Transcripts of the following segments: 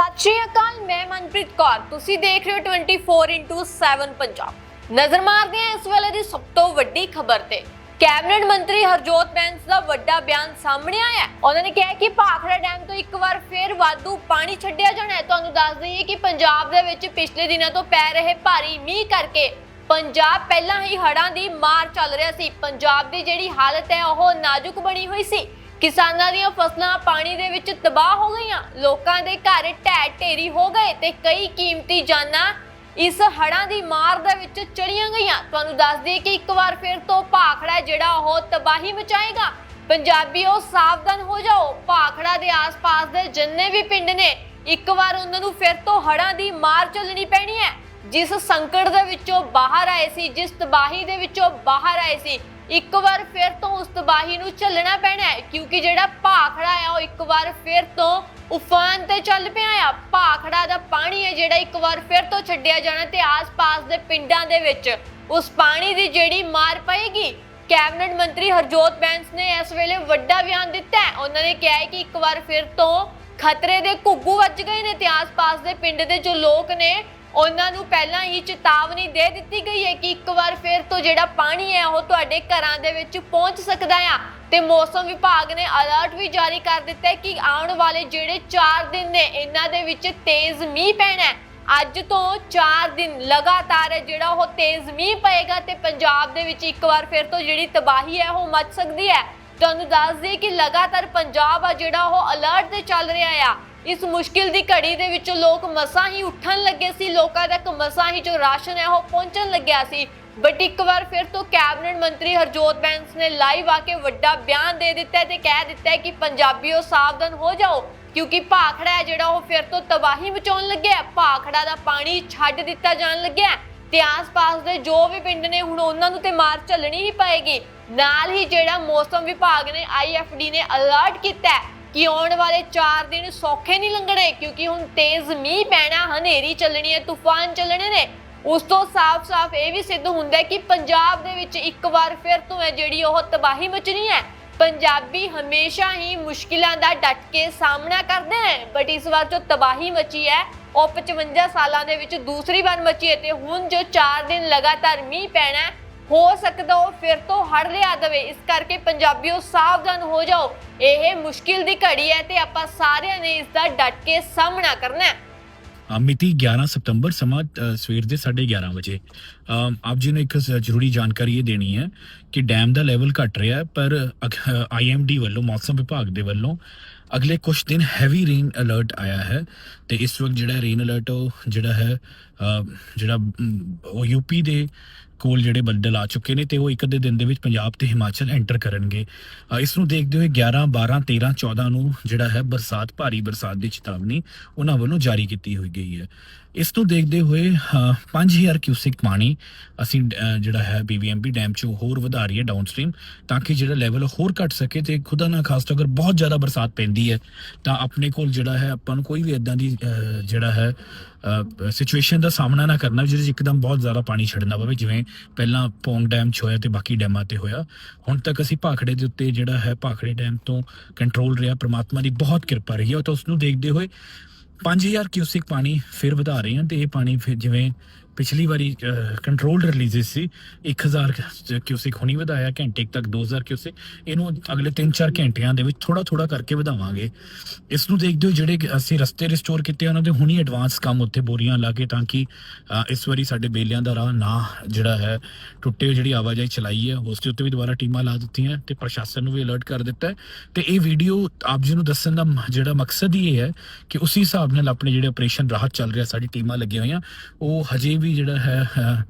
ਸਤਿ ਸ਼੍ਰੀ ਅਕਾਲ, ਮੈਂ ਮਨਪ੍ਰੀਤ ਕੌਰ। ਤੁਸੀਂ ਦੇਖ ਰਹੇ ਹੋ 24x7 ਪੰਜਾਬ। ਨਜ਼ਰ ਮਾਰਦੇ ਹਾਂ ਇਸ ਵੇਲੇ ਦੀ ਸਭ ਤੋਂ ਵੱਡੀ ਖਬਰ ਤੇ। ਕੈਬਨਿਟ ਮੰਤਰੀ ਹਰਜੋਤ ਬੈਂਸ ਦਾ ਵੱਡਾ ਬਿਆਨ ਸਾਹਮਣੇ ਆਇਆ ਉਹਨਾਂ ਨੇ ਕਿਹਾ ਕਿ ਭਾਖੜਾ ਡੈਮ ਤੋਂ ਇੱਕ ਵਾਰ ਫੇਰ ਵਾਧੂ ਪਾਣੀ ਛੱਡਿਆ ਜਾਣਾ ਹੈ। ਤੁਹਾਨੂੰ ਦੱਸ ਦਈਏ ਕਿ ਪੰਜਾਬ ਦੇ ਵਿੱਚ ਪਿਛਲੇ ਦਿਨਾਂ ਤੋਂ ਪੈ ਰਹੇ ਭਾਰੀ ਮੀਂਹ ਕਰਕੇ ਪੰਜਾਬ ਪਹਿਲਾਂ ਹੀ ਹੜ੍ਹਾਂ ਦੀ ਮਾਰ ਚੱਲ ਰਿਹਾ ਸੀ। ਪੰਜਾਬ ਦੀ ਜਿਹੜੀ ਹਾਲਤ ਹੈ, ਉਹ ਨਾਜ਼ੁਕ ਬਣੀ ਹੋਈ ਸੀ। ਕਿਸਾਨਾਂ ਦੀਆਂ ਫਸਲਾਂ ਪਾਣੀ ਦੇ ਵਿੱਚ ਤਬਾਹ ਹੋ ਗਈਆਂ। ਲੋਕਾਂ ਦੇ ਘਰ ਢਹਿ ਢੇਰੀ ਹੋ ਗਏ ਤੇ ਕਈ ਕੀਮਤੀ ਜਾਨਾਂ ਇਸ ਹੜ੍ਹਾਂ ਦੀ ਮਾਰ ਦੇ ਵਿੱਚ ਚੜੀਆਂ ਗਈਆਂ। ਤੁਹਾਨੂੰ ਦੱਸ ਦਈਏ ਕਿ ਇੱਕ ਵਾਰ ਫਿਰ ਤੋਂ ਭਾਖੜਾ ਜਿਹੜਾ ਉਹ ਤਬਾਹੀ ਮਚਾਏਗਾ। ਪੰਜਾਬੀਓ, ਸਾਵਧਾਨ ਹੋ ਜਾਓ। ਭਾਖੜਾ ਦੇ ਆਸ-ਪਾਸ ਦੇ ਜਿੰਨੇ ਵੀ ਪਿੰਡ ਨੇ, ਇੱਕ ਵਾਰ ਉਹਨਾਂ ਨੂੰ ਫਿਰ ਤੋਂ ਹੜ੍ਹਾਂ ਦੀ ਮਾਰ ਚੱਲਣੀ ਪੈਣੀ ਹੈ। ਜਿਸ ਸੰਕਟ ਦੇ ਵਿੱਚੋਂ ਬਾਹਰ ਆਏ ਸੀ, ਜਿਸ ਤਬਾਹੀ ਦੇ ਵਿੱਚੋਂ ਬਾਹਰ ਆਏ ਸੀ ਇੱਕ ਵਾਰ ਫਿਰ ਤੋਂ ਉਸ ਤਬਾਹੀ ਨੂੰ ਝੱਲਣਾ ਪੈਣਾ ਹੈ, ਕਿਉਂਕਿ ਜਿਹੜਾ ਭਾਖੜਾ ਆ, ਉਹ ਇੱਕ ਵਾਰ ਫਿਰ ਤੋਂ ਉਫਾਨ ਤੇ ਚੱਲ ਪਿਆ ਆ। ਭਾਖੜਾ ਦਾ ਪਾਣੀ ਹੈ ਜਿਹੜਾ ਇੱਕ ਵਾਰ ਫਿਰ ਤੋਂ ਛੱਡਿਆ ਜਾਣਾ ਤੇ ਆਸ-ਪਾਸ ਦੇ ਪਿੰਡਾਂ ਦੇ ਵਿੱਚ ਉਸ ਪਾਣੀ ਦੀ ਜਿਹੜੀ ਮਾਰ ਪਏਗੀ, ਕੈਬਨਿਟ ਮੰਤਰੀ ਹਰਜੋਤ ਬੈਂਸ ਨੇ ਇਸ ਵੇਲੇ ਵੱਡਾ ਬਿਆਨ ਦਿੱਤਾ ਹੈ। ਉਹਨਾਂ ਨੇ ਕਿਹਾ ਹੈ ਕਿ ਇੱਕ ਵਾਰ ਫਿਰ ਤੋਂ ਖਤਰੇ ਦੇ ਘੁੱਗੂ ਵੱਜ ਗਏ ਨੇ ਤੇ ਆਸ-ਪਾਸ ਦੇ ਪਿੰਡ ਦੇ ਜੋ ਲੋਕ ਨੇ ਉਹਨਾਂ ਨੂੰ ਪਹਿਲਾਂ ਹੀ ਚੇਤਾਵਨੀ ਦੇ ਦਿੱਤੀ ਗਈ ਹੈ ਕਿ ਇੱਕ ਵਾਰ ਫਿਰ ਤੋਂ ਜਿਹੜਾ ਪਾਣੀ ਹੈ ਉਹ ਤੁਹਾਡੇ ਘਰਾਂ ਦੇ ਵਿੱਚ ਪਹੁੰਚ ਸਕਦਾ ਆ ਤੇ ਮੌਸਮ ਵਿਭਾਗ ਨੇ ਅਲਰਟ ਵੀ ਜਾਰੀ ਕਰ ਦਿੱਤਾ ਹੈ ਕਿ ਆਉਣ ਵਾਲੇ ਜਿਹੜੇ 4 ਦਿਨ ਨੇ, ਇਹਨਾਂ ਦੇ ਵਿੱਚ ਤੇਜ਼ ਮੀਂਹ ਪੈਣਾ ਹੈ। ਅੱਜ ਤੋਂ 4 ਦਿਨ ਲਗਾਤਾਰ ਜਿਹੜਾ ਉਹ ਤੇਜ਼ ਮੀਂਹ ਪਏਗਾ ਤੇ ਪੰਜਾਬ ਦੇ ਵਿੱਚ ਇੱਕ ਵਾਰ ਫਿਰ ਤੋਂ ਜਿਹੜੀ ਤਬਾਹੀ ਹੈ ਉਹ ਮਚ ਸਕਦੀ ਹੈ। ਤੁਹਾਨੂੰ ਦੱਸ ਦਈਏ ਕਿ ਲਗਾਤਾਰ ਪੰਜਾਬ ਆ ਜਿਹੜਾ ਉਹ ਅਲਰਟ ਤੇ ਚੱਲ ਰਿਹਾ ਆ। ਇਸ ਮੁਸ਼ਕਿਲ ਦੀ ਘੜੀ ਦੇ ਵਿੱਚ ਲੋਕ ਮਸਾਂ ਹੀ ਉੱਠਣ ਲੱਗੇ ਸੀ। ਲੋਕਾਂ ਤੱਕ ਮਸਾਂ ਹੀ ਜੋ ਰਾਸ਼ਨ ਹੈ ਉਹ ਪਹੁੰਚਣ ਲੱਗਿਆ ਸੀ। ਬਟ ਇੱਕ ਵਾਰ ਫਿਰ ਤੋਂ ਕੈਬਨਿਟ ਮੰਤਰੀ ਹਰਜੋਤ ਬੈਂਸ ਨੇ ਲਾਈਵ ਆ ਕੇ ਵੱਡਾ ਬਿਆਨ ਦੇ ਦਿੱਤਾ ਹੈ ਤੇ ਕਹਿ ਦਿੱਤਾ ਕਿ ਪੰਜਾਬੀਓ ਸਾਵਧਾਨ ਹੋ ਜਾਓ, ਕਿਉਂਕਿ ਭਾਖੜਾ ਹੈ ਜਿਹੜਾ ਉਹ ਫਿਰ ਤੋਂ ਤਬਾਹੀ ਮਚਾਉਣ ਲੱਗਿਆ ਭਾਖੜਾ ਦਾ ਪਾਣੀ ਛੱਡ ਦਿੱਤਾ ਜਾਣ ਲੱਗਿਆ ਤੇ ਆਸ-ਪਾਸ ਦੇ ਜੋ ਵੀ ਪਿੰਡ ਨੇ ਹੁਣ ਉਹਨਾਂ ਨੂੰ ਤੇ ਮਾਰ ਝੱਲਣੀ ਹੀ ਪਏਗੀ। ਨਾਲ ਹੀ ਜਿਹੜਾ ਮੌਸਮ ਵਿਭਾਗ ਨੇ ਆਈਐਫਡੀ ਨੇ ਅਲਰਟ ਕੀਤਾ ਕਿ ਆਉਣ ਵਾਲੇ 4 ਦਿਨ ਸੌਖੇ ਨਹੀਂ ਲੰਘਣੇ, ਕਿਉਂਕਿ ਹੁਣ ਤੇਜ਼ ਮੀਂਹ ਪੈਣਾ, ਹਨੇਰੀ ਚੱਲਣੀ ਹੈ, ਤੂਫਾਨ ਚੱਲਣੇ ਨੇ। ਉਸ ਤੋਂ ਸਾਫ਼-ਸਾਫ਼ ਇਹ ਵੀ ਸਿੱਧ ਹੁੰਦਾ ਹੈ ਕਿ ਪੰਜਾਬ ਦੇ ਵਿੱਚ ਇੱਕ ਵਾਰ ਫਿਰ ਤੋਂ ਹੈ ਜਿਹੜੀ ਉਹ ਤਬਾਹੀ ਮਚਣੀ ਹੈ। ਪੰਜਾਬੀ ਹਮੇਸ਼ਾ ਹੀ ਮੁਸ਼ਕਿਲਾਂ ਦਾ ਡਟ ਕੇ ਸਾਹਮਣਾ ਕਰਦੇ ਨੇ ਬਟ ਇਸ ਵਾਰ ਜੋ ਤਬਾਹੀ ਮਚੀ ਹੈ, ਉਹ 55 ਸਾਲਾਂ ਦੇ ਵਿੱਚ ਦੂਸਰੀ ਵਾਰ ਮਚੀ ਹੈ ਤੇ ਹੁਣ ਜੋ 4 ਦਿਨ ਲਗਾਤਾਰ ਮੀਂਹ ਪੈਣਾ ਹੋ ਸਕਦਾ ਉਹ ਫਿਰ ਤੋਂ ਹੜ ਲਿਆ ਦਵੇ। ਇਸ ਕਰਕੇ ਪੰਜਾਬੀਓ ਸਾਵਧਾਨ ਹੋ ਜਾਓ। ਇਹ ਮੁਸ਼ਕਿਲ ਦੀ ਘੜੀ ਹੈ ਤੇ ਆਪਾਂ ਸਾਰਿਆਂ ਨੇ ਇਸ ਦਾ ਡਟ ਕੇ ਸਾਹਮਣਾ ਕਰਨਾ ਹੈ। ਅ, ਮਿਤੀ 11 ਸਤੰਬਰ ਸਮਾਂ ਅ, ਸਵੇਰ ਦੇ 11:30 ਵਜੇ। ਅ, ਆਪ ਜੀ ਨੂੰ ਇੱਕ ਜ਼- ਜ਼ਰੂਰੀ ਜਾਣਕਾਰੀ ਇਹ ਦੇਣੀ ਹੈ ਕਿ ਡੈਮ ਦਾ ਲੈਵਲ ਘਟ ਰਿਹਾ ਹੈ ਪਰ ਆਈਐਮਡੀ ਵੱਲੋਂ ਮੌਸਮ ਵਿਭਾਗ ਦੇ ਵੱਲੋਂ ਅਗਲੇ ਕੁਝ ਦਿਨ ਹੈਵੀ ਰੇਨ ਅਲਰਟ ਆਇਆ ਹੈ ਤੇ ਇਸ ਵਕਤ ਜਿਹੜਾ ਰੇਨ ਅਲਰਟ ਉਹ ਜਿਹੜਾ ਹੈ ਅ, ਜਿਹੜਾ ਮ, ਉਹ ਯੂਪੀ ਦੇ ਕੋਲ ਜਿਹੜੇ ਬੱਦਲ ਆ ਚੁੱਕੇ ਨੇ ਤੇ ਉਹ ਇੱਕ ਅੱਧੇ ਦਿਨ ਦੇ ਵਿੱਚ ਪੰਜਾਬ ਤੇ ਹਿਮਾਚਲ ਐਂਟਰ ਕਰਨਗੇ। ਅ, ਇਸ ਨੂੰ ਦੇਖਦੇ ਹੋਏ 11 12 13 14 ਨੂੰ ਜਿਹੜਾ ਹੈ ਬਰਸਾਤ ਭਾਰੀ ਬਰਸਾਤ ਦੀ ਚੇਤਾਵਨੀ ਉਹਨਾਂ ਵੱਲੋਂ ਜਾਰੀ ਕੀਤੀ ਹੋਈ ਗਈ ਹੈ। ਇਸ ਨੂੰ ਦੇਖਦੇ ਹੋਏ ਅ, 5000 ਕਿਊਸਿਕ ਪਾਣੀ ਅਸੀਂ ਅ, ਜਿਹੜਾ ਹੈ ਬੀਬੀਐਮਪੀ ਡੈਮ ਚੋਂ ਹੋਰ ਵਧਾ ਰਹੀ ਹੈ ਡਾਊਨਸਟ੍ਰੀਮ ਤਾਂ ਕਿ ਜਿਹੜਾ ਲੈਵਲ ਹੋਰ ਘਟ ਸਕੇ ਤੇ ਖੁਦਾ ਨਾ ਖਾਸ ਤੋਂ ਅਗਰ ਬਹੁਤ ਜ਼ਿਆਦਾ ਬਰਸਾਤ ਪੈਂਦੀ ਹੈ ਤਾਂ ਆਪਣੇ ਕੋਲ ਜਿਹੜਾ ਹੈ ਆਪਾਂ ਨੂੰ ਕੋਈ ਵੀ ਇਦਾਂ ਦੀ ਜਿਹੜਾ ਹੈ ਸਿਚੁਏਸ਼ਨ ਦਾ ਸਾਹਮਣਾ ਨਾ ਕਰਨਾ, ਜਿਹਦੇ 'ਚ ਇੱਕਦਮ ਬਹੁਤ ਜ਼ਿਆਦਾ ਪਾਣੀ ਛੱਡਣਾ ਪਵੇ, ਜਿਵੇਂ ਪਹਿਲਾਂ ਪੌਂਗ ਡੈਮ 'ਚ ਹੋਇਆ ਤੇ ਬਾਕੀ ਡੈਮਾਂ ਤੇ ਹੋਇਆ। ਹੁਣ ਤੱਕ ਅਸੀਂ ਭਾਖੜੇ ਦੇ ਉੱਤੇ ਜਿਹੜਾ ਹੈ, ਭਾਖੜੇ ਡੈਮ ਤੋਂ ਕੰਟਰੋਲ ਰਿਹਾ, ਪ੍ਰਮਾਤਮਾ ਦੀ ਬਹੁਤ ਕਿਰਪਾ ਰਹੀ ਹੈ। ਤਾਂ ਉਸ ਨੂੰ ਦੇਖਦੇ ਹੋਏ 5000 ਕਿਊਸਿਕ ਪਾਣੀ ਫਿਰ ਵਧਾ ਰਹੇ ਹਾਂ ਤੇ ਇਹ ਪਾਣੀ ਫਿਰ ਜਿਵੇਂ ਪਿਛਲੀ ਵਾਰੀ ਕੰਟਰੋਲਡ ਰਿਲੀਜ਼ਸ ਸੀ। 1000 ਕਿਊਸਿਕ ਹੁਣੀ ਵਧਾਇਆ, ਘੰਟੇ ਕੁ ਤੱਕ 2000 ਕਿਊਸਿਕ। ਇਹਨੂੰ ਅਗਲੇ 3-4 ਘੰਟਿਆਂ ਦੇ ਵਿੱਚ ਥੋੜਾ ਥੋੜਾ ਕਰਕੇ ਵਧਾਵਾਂਗੇ। ਇਸ ਨੂੰ ਦੇਖਦੇ ਹੋ ਜਿਹੜੇ ਅਸੀਂ ਰਸਤੇ ਰਿਸਟੋਰ ਕੀਤੇ ਉਹਨਾਂ ਦੇ ਹੁਣੀ ਐਡਵਾਂਸ ਕੰਮ ਉੱਥੇ ਬੋਰੀਆਂ ਲਾ ਕੇ ਤਾਂ ਕਿ ਇਸ ਵਾਰੀ ਸਾਡੇ ਬੇਲਿਆਂ ਦਾ ਰਾਹ ਨਾ ਜਿਹੜਾ ਹੈ, ਟੁੱਟੇ ਹੋਏ ਜਿਹੜੀ ਆਵਾਜਾਈ ਚਲਾਈ ਹੈ, ਉਸ ਦੇ ਉੱਤੇ ਵੀ ਦੁਬਾਰਾ ਟੀਮਾਂ ਲਾ ਦਿੱਤੀਆਂ ਤੇ ਪ੍ਰਸ਼ਾਸਨ ਨੂੰ ਵੀ ਅਲਰਟ ਕਰ ਦਿੱਤਾ ਹੈ। ਤੇ ਇਹ ਵੀਡੀਓ ਆਪ ਜੀ ਨੂੰ ਦੱਸਣ ਦਾ ਜਿਹੜਾ ਮਕਸਦ ਹੀ ਇਹ ਹੈ ਕਿ ਉਸੇ ਹਿਸਾਬ ਨਾਲ ਆਪਣੇ ਜਿਹੜੇ ਆਪਰੇਸ਼ਨ ਰਾਹਤ ਚੱਲ ਰਿਹਾ, ਸਾਡੀ ਟੀਮਾਂ ਲੱਗੀਆਂ ਹੋਈਆਂ, ਉਹ ਹਜੇ ਵੀ ਜਿਹੜਾ ਹੈ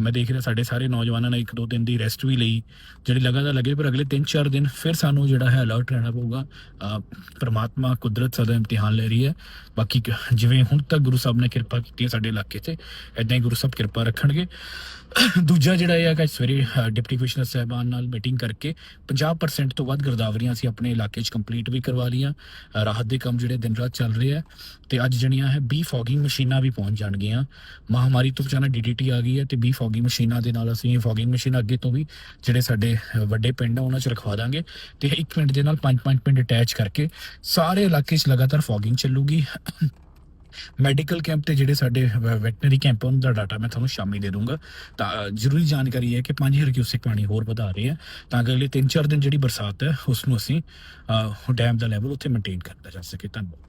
ਮੈਂ ਦੇਖ ਰਿਹਾ ਸਾਡੇ ਸਾਰੇ ਨੌਜਵਾਨਾਂ ਨੇ ਇੱਕ ਦੋ ਦਿਨ ਦੀ ਰੈਸਟ ਵੀ ਲਈ, ਜਿਹੜੀ ਲਗਾਤਾਰ ਲੱਗੇ ਪਰ ਅਗਲੇ 3-4 ਦਿਨ ਫਿਰ ਸਾਨੂੰ ਜਿਹੜਾ ਹੈ ਅਲਰਟ ਰਹਿਣਾ ਪਊਗਾ। ਪ੍ਰਮਾਤਮਾ ਕੁਦਰਤ ਸਦਾ ਇਮਤਿਹਾਨ ਲੈ ਰਹੀ ਹੈ। ਬਾਕੀ ਜਿਵੇਂ ਹੁਣ ਤੱਕ ਗੁਰੂ ਸਾਹਿਬ ਨੇ ਕਿਰਪਾ ਕੀਤੀ ਹੈ ਸਾਡੇ ਇਲਾਕੇ 'ਤੇ ਐਦਾਂ ਹੀ ਗੁਰੂ ਸਾਹਿਬ ਕਿਰਪਾ ਰੱਖਣਗੇ। ਦੂਜਾ ਜਿਹੜਾ ਇਹ ਹੈ ਕਿ ਸਵੇਰੇ ਡਿਪਟੀ ਕਮਿਸ਼ਨਰ ਸਾਹਿਬਾਨ ਨਾਲ ਮੀਟਿੰਗ ਕਰਕੇ 50% ਤੋਂ ਵੱਧ ਗਰਦਾਵਰੀਆਂ ਅਸੀਂ ਆਪਣੇ ਇਲਾਕੇ 'ਚ ਕੰਪਲੀਟ ਵੀ ਕਰਵਾ ਲੀਆਂ ਰਾਹਤ ਦੇ ਕੰਮ ਜਿਹੜੇ ਦਿਨ ਰਾਤ ਚੱਲ ਰਹੇ ਆ ਤੇ ਅੱਜ ਜਿਹੜੀਆਂ ਹੈ, ਬੀ ਫੌਗਿੰਗ ਮਸ਼ੀਨਾਂ ਵੀ ਪਹੁੰਚ ਜਾਣਗੀਆਂ। ਮਹਾਮਾਰੀ ਤੋਂ ਬਚਾਉਣਾ ਡੀਡੀਟੀ ਆ ਗਈ ਹੈ ਤੇ ਬੀ ਫੋਗਿੰਗ ਮਸ਼ੀਨਾਂ ਦੇ ਨਾਲ ਅਸੀਂ ਫੋਗਿੰਗ ਮਸ਼ੀਨ ਅੱਗੇ ਤੋਂ ਵੀ ਜਿਹੜੇ ਸਾਡੇ ਵੱਡੇ ਪਿੰਡ ਆ, ਉਹਨਾਂ 'ਚ ਰਖਵਾ ਦਾਂਗੇ। ਤੇ ਇੱਕ ਪਿੰਡ ਦੇ ਨਾਲ ਪੰਜ ਪੰਜ ਪਿੰਡ ਅਟੈਚ ਕਰਕੇ ਸਾਰੇ ਇਲਾਕੇ 'ਚ ਲਗਾਤਾਰ ਫੋਗਿੰਗ ਚੱਲੂਗੀ। ਮੈਡੀਕਲ ਕੈਂਪ ਤੇ ਜਿਹੜੇ ਸਾਡੇ ਵੈਟਨਰੀ ਕੈਂਪ ਉਹਨਾਂ ਦਾ ਡਾਟਾ ਮੈਂ ਤੁਹਾਨੂੰ ਸ਼ਾਮੀ ਦੇ ਦੂੰਗਾ। ਤਾਂ ਜ਼ਰੂਰੀ ਜਾਣਕਾਰੀ ਹੈ ਕਿ 5000 ਕਿਊਸਿਕ ਪਾਣੀ ਹੋਰ ਵਧਾ ਰਹੇ ਆ। ਤਾਂ ਕਿ ਅਗਲੇ 3-4 ਦਿਨ ਜਿਹੜੀ ਬਰਸਾਤ ਹੈ ਉਸ ਨੂੰ ਅਸੀਂ ਡੈਮ ਦਾ ਲੈਵਲ ਉੱਥੇ ਮੇਨਟੇਨ ਕਰਦਾ ਜਾ ਸਕੇ। ਧੰਨਵਾਦ।